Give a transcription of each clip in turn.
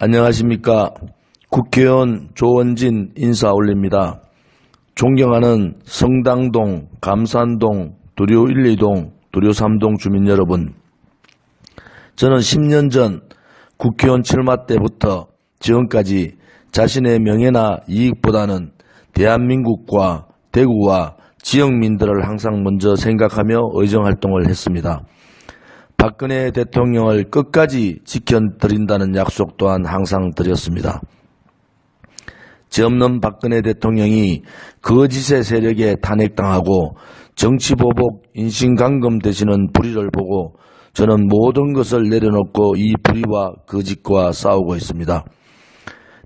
안녕하십니까. 국회의원 조원진 인사 올립니다. 존경하는 성당동, 감산동, 두류 1, 2동, 두류 3동 주민 여러분. 저는 10년 전 국회의원 출마 때부터 지금까지 자신의 명예나 이익보다는 대한민국과 대구와 지역민들을 항상 먼저 생각하며 의정활동을 했습니다. 박근혜 대통령을 끝까지 지켜드린다는 약속 또한 항상 드렸습니다. 죄 없는 박근혜 대통령이 거짓의 세력에 탄핵당하고 정치보복 인신강금 되시는 불의를 보고 저는 모든 것을 내려놓고 이 불의와 거짓과 싸우고 있습니다.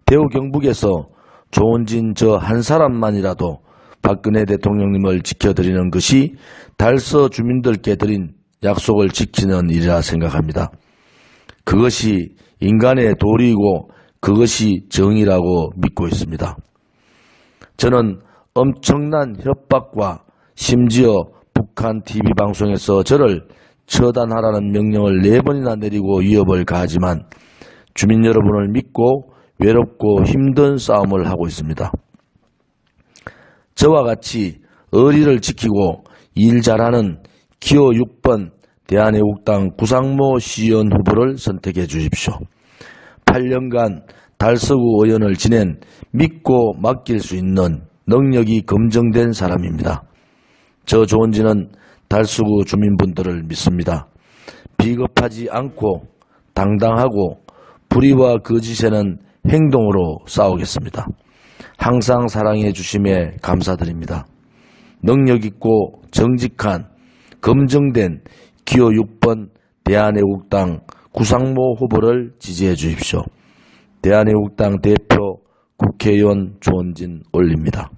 대우 경북에서 조원진 저 한 사람만이라도 박근혜 대통령님을 지켜드리는 것이 달서 주민들께 드린 약속을 지키는 일이라 생각합니다. 그것이 인간의 도리이고 그것이 정의라고 믿고 있습니다. 저는 엄청난 협박과 심지어 북한 TV 방송에서 저를 처단하라는 명령을 네 번이나 내리고 위협을 가하지만 주민 여러분을 믿고 외롭고 힘든 싸움을 하고 있습니다. 저와 같이 의리를 지키고 일 잘하는 기호 6번 대한애국당 구상모 시의원 후보를 선택해 주십시오. 8년간 달서구 의원을 지낸 믿고 맡길 수 있는 능력이 검증된 사람입니다. 저 조원진은 달서구 주민분들을 믿습니다. 비겁하지 않고 당당하고 불의와 거짓에는 행동으로 싸우겠습니다. 항상 사랑해 주심에 감사드립니다. 능력 있고 정직한 검증된 기호 6번 대한애국당 구상모 후보를 지지해 주십시오. 대한애국당 대표 국회의원 조원진 올립니다.